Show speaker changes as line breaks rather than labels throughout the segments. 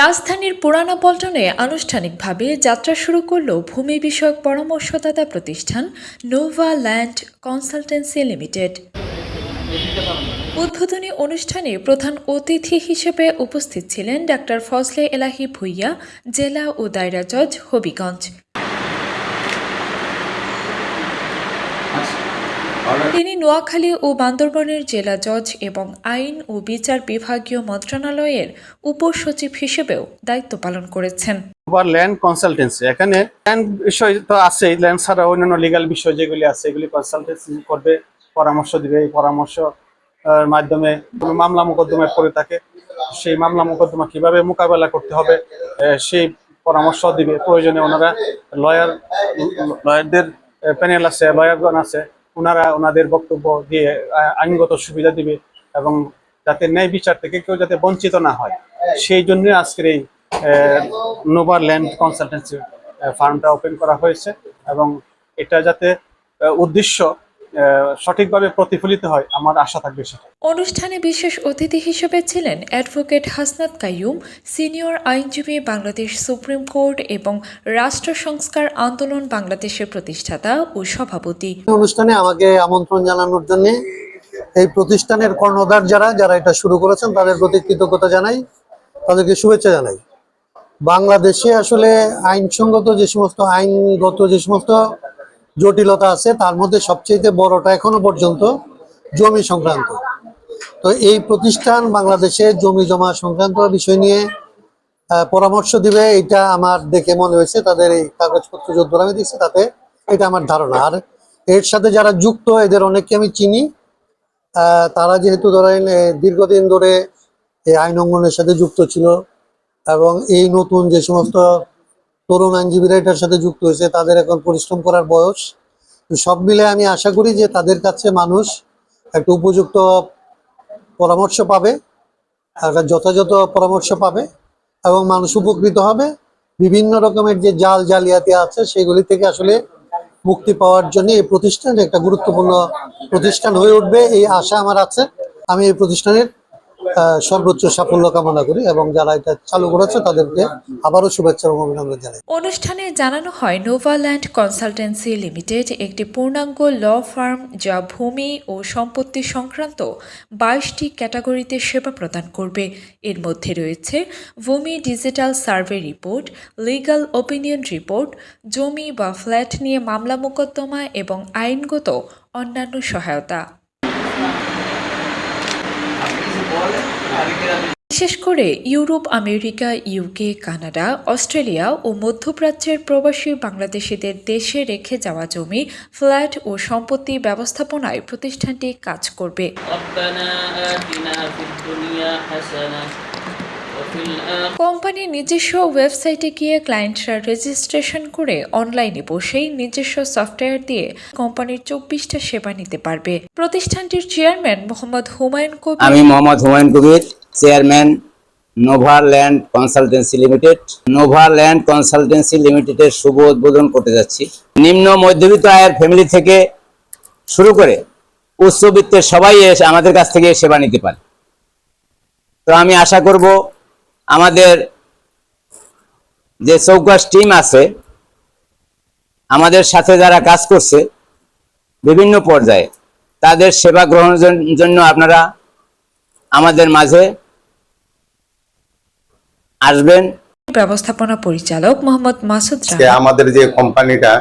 রাজধানীর পুরানা পল্টনে আনুষ্ঠানিকভাবে যাত্রা শুরু করল ভূমি বিষয়ক পরামর্শদাতা প্রতিষ্ঠান নোভা ল্যান্ড কনসালটেন্সি লিমিটেড উদ্বোধনী অনুষ্ঠানে প্রধান অতিথি হিসেবে উপস্থিত ছিলেন ডাক্তার ফজলে এলাহি ভুইয়া জেলা ও দায়রা জজ হবিগঞ্জ তিনি নোয়াখালী ও বান্দরবনের জেলা জজ এবং আইন ও বিচার বিভাগীয় মন্ত্রণালয়ের উপসচিব হিসেবেও দায়িত্ব পালন করেছেন
আবার ল্যান্ড কনসালটেন্সি এখানে ল্যান্ড বিষয় তো আছে ল্যান্ড ছাড়া অন্যান্য লিগাল বিষয় যেগুলি আছে এগুলি কনসালটেন্সি করবে পরামর্শ দিবে এই পরামর্শ মাধ্যমে মামলা মোকদ্দমায় পড়ে থাকে সেই মামলা মোকদ্দমা কিভাবে মোকাবেলা করতে হবে সেই পরামর্শ দিবে প্রয়োজনে ওনারা লয়ার লয়ারদের প্যানেল আছে লয়ারগণ আছে ওনারা ওনাদের বক্তব্য দিয়ে আইনগত সুবিধা দিবে এবং যাতে ন্যায় বিচার থেকে কেউ যাতে বঞ্চিত না হয় সেই জন্যই আজকের এই নোভার ল্যান্ড কনসালটেন্সি ফার্মটা ওপেন করা হয়েছে এবং এটা যাতে উদ্দেশ্য সঠিকভাবে প্রতিফলিত হয় আমার আশা থাকবে সেটা
অনুষ্ঠানে বিশেষ অতিথি হিসেবে ছিলেন অ্যাডভোকেট হাসনাত কাইয়ুম সিনিয়র আইনজীবী বাংলাদেশ সুপ্রিম কোর্ট এবং রাষ্ট্র সংস্কার আন্দোলন বাংলাদেশের প্রতিষ্ঠাতা ও সভাপতি
অনুষ্ঠানে আমাকে আমন্ত্রণ জানানোর জন্য এই প্রতিষ্ঠানের কর্ণধার যারা যারা এটা শুরু করেছেন তাদের প্রতি কৃতজ্ঞতা জানাই তাদেরকে শুভেচ্ছা জানাই বাংলাদেশে আসলে আইনসঙ্গত যে সমস্ত আইনগত যে সমস্ত জটিলতা আছে তার মধ্যে সবচেয়ে বড়টা এখনো পর্যন্ত জমি সংক্রান্ত তো এই প্রতিষ্ঠান বাংলাদেশে জমি জমা সংক্রান্ত বিষয় নিয়ে পরামর্শ দিবে এটা আমার দেখে মনে হয়েছে তাদের এই কাগজপত্র যোদ্ধারা আমি দিচ্ছি তাতে এটা আমার ধারণা আর এর সাথে যারা যুক্ত এদের অনেককে আমি চিনি তারা যেহেতু ধরেন দীর্ঘদিন ধরে এই আইন অঙ্গনের সাথে যুক্ত ছিল এবং এই নতুন যে সমস্ত তরুণ আইনজীবীরা এটার সাথে যুক্ত হয়েছে তাদের এখন পরিশ্রম করার বয়স সব মিলে আমি আশা করি যে তাদের কাছে মানুষ একটা উপযুক্ত পরামর্শ পাবে একটা যথাযথ পরামর্শ পাবে এবং মানুষ উপকৃত হবে বিভিন্ন রকমের যে জাল জালিয়াতি আছে সেগুলি থেকে আসলে মুক্তি পাওয়ার জন্য এই প্রতিষ্ঠান একটা গুরুত্বপূর্ণ প্রতিষ্ঠান হয়ে উঠবে এই আশা আমার আছে আমি এই প্রতিষ্ঠানের সর্বোচ্চ সাফল্য কামনা করি এবং যারা এটা চালু করেছে তাদেরকে আবারও শুভেচ্ছা এবং অভিনন্দন জানাই
অনুষ্ঠানে জানানো হয় নোভাল্যান্ড কনসালটেন্সি লিমিটেড একটি পূর্ণাঙ্গ ল ফার্ম যা ভূমি ও সম্পত্তি সংক্রান্ত বাইশটি ক্যাটাগরিতে সেবা প্রদান করবে এর মধ্যে রয়েছে ভূমি digital survey report legal opinion report জমি বা ফ্ল্যাট নিয়ে মামলা মোকদ্দমা এবং আইনগত অন্যান্য সহায়তা বিশেষ করে Europe America UK Canada Australia ও মধ্যপ্রাচ্যের প্রবাসী বাংলাদেশিদের দেশে রেখে যাওয়া জমি ফ্ল্যাট ও সম্পত্তি ব্যবস্থাপনায় প্রতিষ্ঠানটি কাজ করবে কোম্পানির নিজস্ব ওয়েবসাইটে গিয়ে ক্লায়েন্টরা রেজিস্ট্রেশন করে অনলাইনে বসেই নিজস্ব সফটওয়্যার দিয়ে কোম্পানির চব্বিশটা সেবা নিতে পারবে প্রতিষ্ঠানটির চেয়ারম্যান মোহাম্মদ হুমায়ুন কবির
আমি Mohammad Humayun Kabir chairman Nova land consultancy limited Nova land consultancy লিমিটেডের শুভ উদ্বোধন করতে যাচ্ছি নিম্ন মধ্যবিত্ত আয়ের ফ্যামিলি থেকে শুরু করে উচ্চবিত্তের সবাই এসে আমাদের কাছ থেকে সেবা নিতে পারে তো আমি আশা করব আমাদের যে চৌকাস টিম আছে আমাদের সাথে যারা কাজ করছে বিভিন্ন পর্যায়ে তাদের সেবা গ্রহণের জন্য আপনারা আমাদের মাঝে আসবেন
ব্যবস্থাপনা পরিচালক মোহাম্মদ মাসুদ
আমাদের যে কোম্পানিটা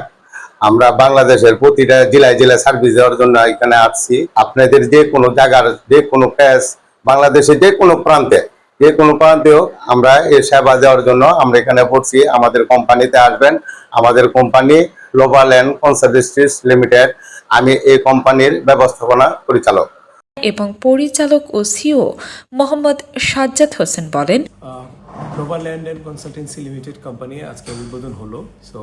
আমরা বাংলাদেশের প্রতিটা জেলায় জেলায় সার্ভিস দেওয়ার জন্য এখানে আসছি আপনাদের যে কোনো জায়গার যে কোনো ক্যাশ বাংলাদেশের যে কোনো প্রান্তে যে কোনো প্রান্তেও আমরা এই সেবা দেওয়ার জন্য আমরা এখানে পড়ছি আমাদের কোম্পানিতে আসবেন আমাদের কোম্পানি লোভাল অ্যান্ড কনসার্টিস্ট্রিস লিমিটেড আমি এই কোম্পানির ব্যবস্থাপনা পরিচালক
এবং পরিচালক ও সিও মোহাম্মদ সাজ্জাদ হোসেন বলেন
Nova land and consultancy limited company আজকে উদ্বোধন হলো সো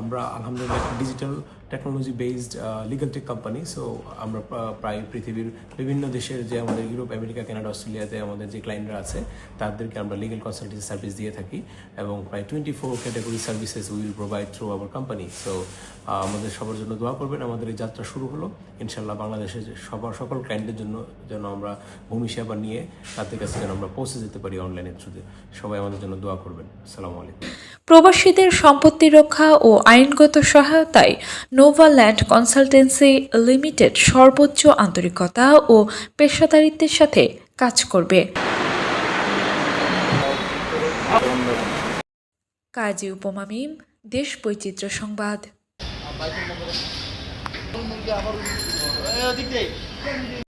আমরা আলহামদুলিল্লাহ একটা digital technology based legal tech company so আমরা প্রায় পৃথিবীর বিভিন্ন দেশের যে আমাদের ইউরোপ আমেরিকা কানাডা অস্ট্রেলিয়াতে আমাদের যে ক্লায়েন্টরা আছে তাদেরকে আমরা লিগাল কনসালটেন্সি সার্ভিস দিয়ে থাকি এবং প্রায় twenty four category services will provide through our company so আমাদের সবার জন্য দোয়া করবেন আমাদের এই যাত্রা শুরু হলো ইনশাল্লাহ বাংলাদেশের সবার সকল ক্লায়েন্টের জন্য যেন আমরা ভূমি সেবা নিয়ে তাদের কাছে যেন আমরা পৌঁছে যেতে পারি অনলাইনের থ্রুতে সবাই আমাদের জন্য দোয়া করবেন আসসালামু আলাইকুম
প্রবাসীদের সম্পত্তি রক্ষা ও আইনগত সহায়তায় নোভাল্যান্ড কনসালটেন্সি লিমিটেড সর্বোচ্চ আন্তরিকতা ও পেশাদারিত্বের সাথে কাজ করবে কাজী উপমামিম মিম দেশ বৈচিত্র্য সংবাদ